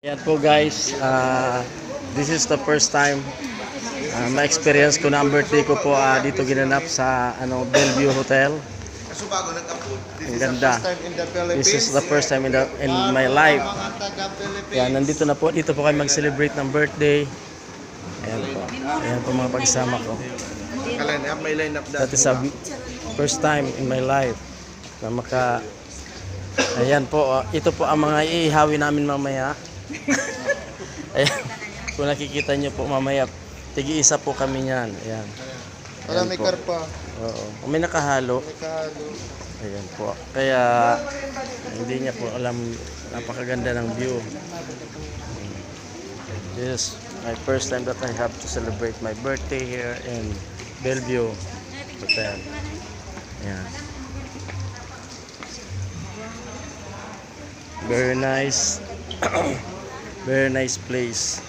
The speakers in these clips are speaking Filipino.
Yan po guys, ah, this is the first time ah, ma-experience ko na ang birthday ko po ah, dito ginanap sa ano Bellevue Hotel. Ang ganda. This is the first time in, the, in my life. Yan, nandito na po, dito po kayo mag-celebrate ng birthday. Ayan po. Ayan po mga pagsama ko. That is a first time in my life na maka Ayan po, oh. ito po ang mga iihawi namin mamaya. Ayan. Kung nakikita nyo po mamaya, tigi-isa po kami niyan. Ayan. Wala may po. karpa, Oo. Kung may nakahalo, may kahalo. ayan po. Kaya hindi niya po alam napakaganda ng view. This is my first time that I have to celebrate my birthday here in Bellevue Hotel. Ayan. Very nice. Very nice place.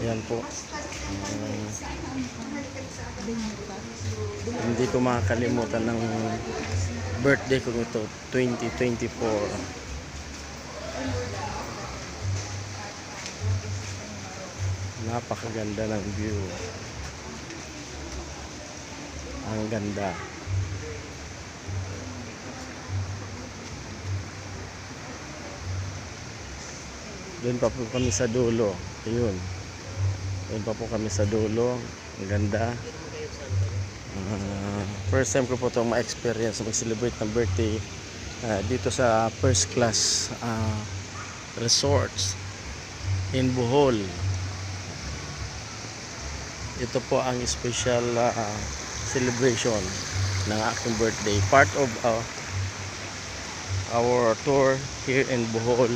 Ayan po. Um, hindi ko makakalimutan ng birthday ko ito, 2024. Napakaganda ng view. Ang ganda. Doon pa po kami sa dulo. Ayun. Doon pa po kami sa dulo. Ang ganda. Ah, first time ko po itong ma-experience mag-celebrate ng birthday ah, dito sa first class ah, resorts in Bohol. Ito po ang special ah, celebration ng aking birthday. Part of ah, our tour here in Bohol.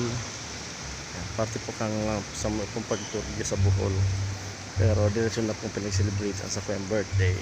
Parte po kang uh, sa pong pag-tour sa Bohol. Pero diretso na pong pinag-celebrate ang sa kong birthday.